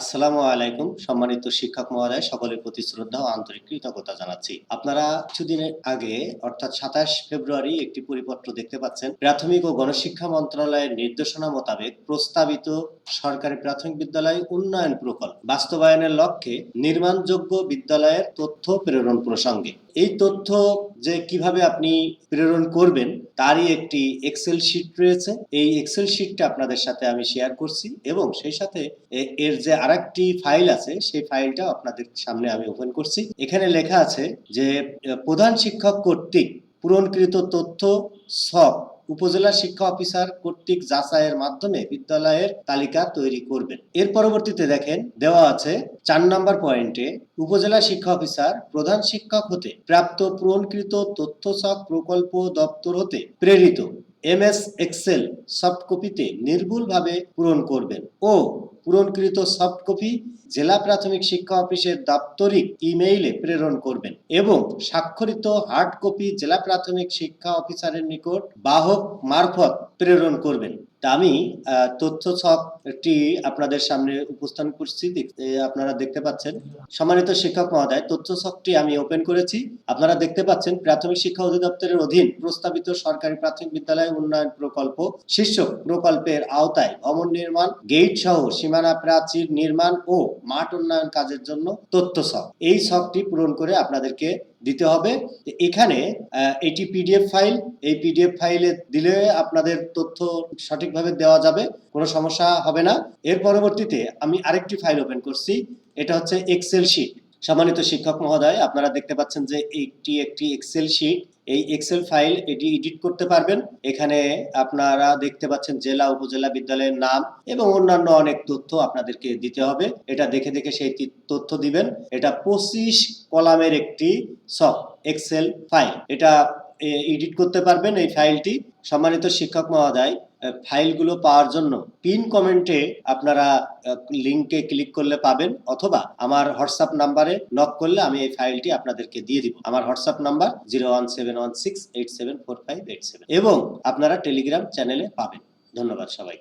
আসসালামু আলাইকুম, সম্মানিত শিক্ষক মহোদয়, সকলের প্রতি শ্রদ্ধা ও আন্তরিক কৃতজ্ঞতা জানাচ্ছি। আপনারা কিছুদিন আগে, অর্থাৎ সাতাশ ফেব্রুয়ারি, একটি পরিপত্র দেখতে পাচ্ছেন। প্রাথমিক ও গণশিক্ষা মন্ত্রণালয়ের নির্দেশনা মোতাবেক প্রস্তাবিত সরকারি প্রাথমিক বিদ্যালয় উন্নয়ন প্রকল্প বাস্তবায়নের লক্ষ্যে নির্মাণযোগ্য বিদ্যালয়ের তথ্য প্রেরণ প্রসঙ্গে এই তথ্য যে কীভাবে আপনি প্রেরণ করবেন, তারই একটি এক্সেল শিট রয়েছে। এই এক্সেল শিটটা আপনাদের সাথে আমি শেয়ার করছি এবং সেই সাথে এর যে আরেকটি ফাইল আছে, সেই ফাইলটা আপনাদের সামনে আমি ওপেন করছি। এখানে লেখা আছে যে প্রধান শিক্ষক কর্তৃক পূরণকৃত তথ্য সব উপজেলা শিক্ষা অফিসার কর্তৃক যাচাইয়ের মাধ্যমে বিদ্যালয়ের তালিকা তৈরি করবেন। এর পরবর্তীতে দেখেন, দেওয়া আছে চার নম্বর পয়েন্টে, উপজেলা শিক্ষা অফিসার প্রধান শিক্ষক হতে প্রাপ্ত পূরণকৃত তথ্যসক প্রকল্প দপ্তর হতে প্রেরিত। এমএস, এক্সেল সফট কপিতে নির্ভুলভাবে পূরণ করবেন ও পূরণকৃত সফট কপি জেলা প্রাথমিক শিক্ষা অফিসের দাপ্তরিক ইমেইলে প্রেরণ করবেন এবং স্বাক্ষরিত হার্ড কপি জেলা প্রাথমিক শিক্ষা অফিসারের নিকট বাহক মারফত প্রেরণ করবেন। তা আমি তথ্য ছকটি আপনাদের সামনে উপস্থান করছি আপনারা দেখতে পাচ্ছেন। সম্মানিত শিক্ষক মহোদয়, তথ্য ছকটি আমি ওপেন করেছি। আপনারা দেখতে পাচ্ছেন, প্রাথমিক শিক্ষা অধিদপ্তরের অধীন প্রস্তাবিত সরকারি প্রাথমিক বিদ্যালয় উন্নয়ন প্রকল্প শীর্ষক প্রকল্পের আওতায় ভবন নির্মাণ গেট সহ সীমানা প্রাচীর নির্মাণ ও মাঠ উন্নয়ন কাজের জন্য তথ্য ছক। এই ছকটি পূরণ করে আপনাদেরকে দিতে হবে। এখানে এটি পিডিএফ ফাইল এই পিডিএফ ফাইলে দিলে আপনাদের তথ্য সঠিকভাবে দেওয়া যাবে, কোনো সমস্যা হবে না। এর পরবর্তীতে আমি আরেকটি ফাইল ওপেন করছি, এটা হচ্ছে এক্সেল শিট সম্মানিত শিক্ষক মহোদয়, আপনারা দেখতে পাচ্ছেন যে একটি একটি এক্সেল শিট এই এক্সেল ফাইল এটি এডিট করতে পারবেন। এখানে আপনারা দেখতে পাচ্ছেন জেলা, উপজেলা বিদ্যালয়ের নাম এবং অন্যান্য অনেক তথ্য আপনাদেরকে দিতে হবে। এটা দেখে দেখে সেই তথ্য দিবেন। এটা পঁচিশ কলামের একটি সফট এক্সেল ফাইল এটা এডিট করতে পারবেন এই ফাইলটি সম্মানিত শিক্ষক মহোদয় ফাইলগুলো পাওয়ার জন্য পিন কমেন্টে আপনারা লিংকে ক্লিক করলে পাবেন অথবা আমার হোয়াটসঅ্যাপ নাম্বারে নক করলে আমি এই ফাইলটি আপনাদেরকে দিয়ে দিব। আমার WhatsApp number zero one seven one six eight seven four five eight seven এবং আপনারা টেলিগ্রাম চ্যানেলে পাবেন। ধন্যবাদ সবাইকে।